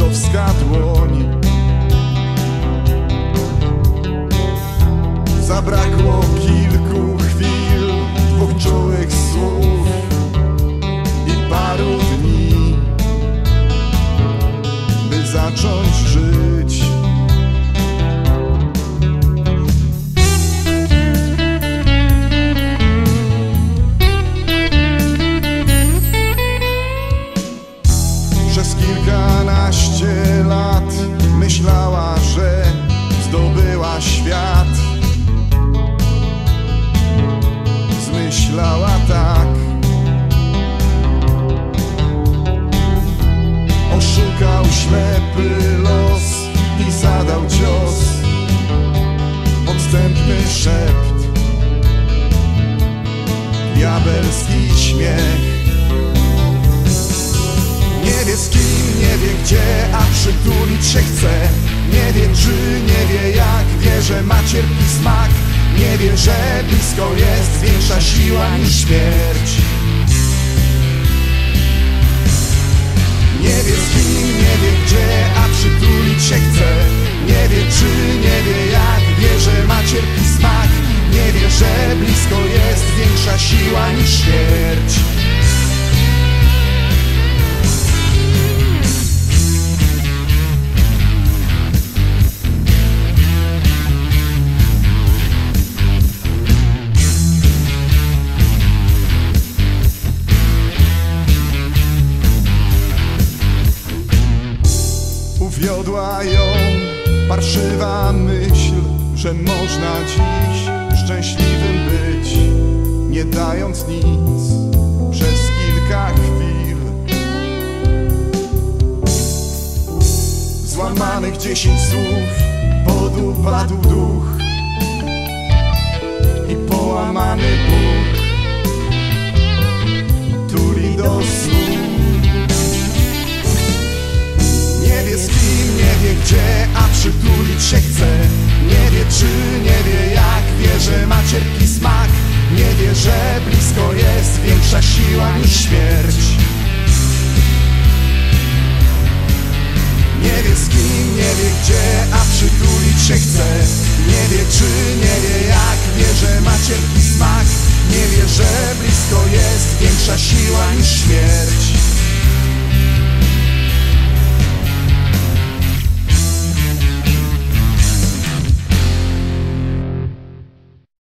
ojcowska dłoń. Zabrakło piętnaście lat myślała, że zdobyła świat. Zmyślała tak. Oszukał ślepy los i zadał cios. Odstępny szept. Diabelski śmiech wie z kim, nie wie gdzie, a przytulić się chce. Nie wie czy, nie wie jak, wie, że ma cierpi smak. Nie wie, że blisko jest większa siła niż śmierć. Nie wie z kim, nie wie gdzie, a przytulić się chce. Nie wie czy, nie wie jak, Uwiodła ją parszywa myśl, że można dziś szczęśliwym być, nie dając nic przez kilka chwil. Złamanych dziesięć słów, podupadł duch i połamany Bóg a przytulić się chce. Nie wie czy, nie wie jak, wie, że ma cierpki smak. Nie wie, że blisko jest większa siła niż śmierć. Nie wie z kim, nie wie gdzie, a przytulić się chce. Nie wie czy, nie wie jak, wie, że ma cierpki smak. Nie wie, że blisko jest większa siła niż śmierć